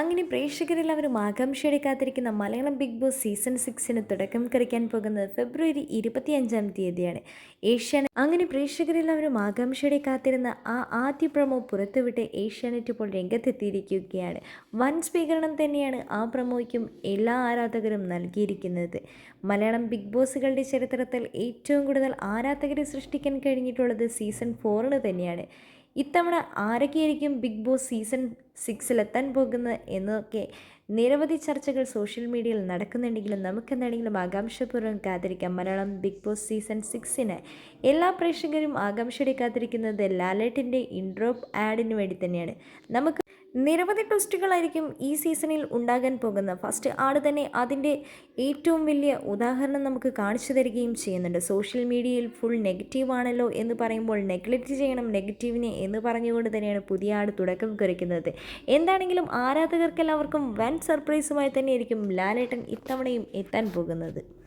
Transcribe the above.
അങ്ങനെ പ്രേക്ഷകരിൽ ആകാംക്ഷയോടെ കാത്തിരിക്കുന്ന മലയാളം ബിഗ് ബോസ് സീസൺ സിക്സിന് തുടക്കം കുറിക്കാൻ പോകുന്നത് ഫെബ്രുവരി ഇരുപത്തിയഞ്ചാം തീയതിയാണ്. ഏഷ്യാനെറ്റ് അങ്ങനെ പ്രേക്ഷകരെല്ലാവരും ആകാംക്ഷയോടെ കാത്തിരുന്ന ആ ആദ്യ പ്രമോ പുറത്തുവിട്ട് ഏഷ്യാനെറ്റ് ഇപ്പോൾ രംഗത്തെത്തിയിരിക്കുകയാണ്. വൻ സ്വീകരണം തന്നെയാണ് ആ പ്രമോയ്ക്കും എല്ലാ ആരാധകരും നൽകിയിരിക്കുന്നത്. മലയാളം ബിഗ് ബോസുകളുടെ ചരിത്രത്തിൽ ഏറ്റവും കൂടുതൽ ആരാധകരെ സൃഷ്ടിക്കാൻ കഴിഞ്ഞിട്ടുള്ളത് സീസൺ ഫോറിന് തന്നെയാണ്. ഇത്തവണ ആരൊക്കെയായിരിക്കും ബിഗ് ബോസ് സീസൺ സിക്സിലെത്താൻ പോകുന്നത് എന്നൊക്കെ നിരവധി ചർച്ചകൾ സോഷ്യൽ മീഡിയയിൽ നടക്കുന്നുണ്ടെങ്കിലും നമുക്കെന്താണെങ്കിലും ആകാംക്ഷപൂർവം കാത്തിരിക്കാം. മലയാളം ബിഗ് ബോസ് സീസൺ സിക്സിന് എല്ലാ പ്രേക്ഷകരും ആകാംക്ഷയോടെ കാത്തിരിക്കുന്നത് ലാലേട്ടിന്റെ ഇൻട്രോ ആഡിന് വേണ്ടി തന്നെയാണ്. നമുക്ക് നിരവധി ട്വിസ്റ്റുകളായിരിക്കും ഈ സീസണിൽ ഉണ്ടാകാൻ പോകുന്നത്. ഫസ്റ്റ് ആട് തന്നെ അതിന്റെ ഏറ്റവും വലിയ ഉദാഹരണം നമുക്ക് കാണിച്ചു തരികയും ചെയ്യുന്നുണ്ട്. സോഷ്യൽ മീഡിയയിൽ ഫുൾ നെഗറ്റീവാണല്ലോ എന്ന് പറയുമ്പോൾ നെഗ്ലക്റ്റ് ചെയ്യണം നെഗറ്റീവിനെ എന്ന് പറഞ്ഞുകൊണ്ട് തന്നെയാണ് പുതിയ ആട് തുടക്കം കുറിക്കുന്നത്. എന്താണെങ്കിലും ആരാധകർക്കെല്ലാവർക്കും വൻ സർപ്രൈസുമായി തന്നെയായിരിക്കും ലാലേട്ടൻ ഇത്തവണയും എത്താൻ പോകുന്നത്.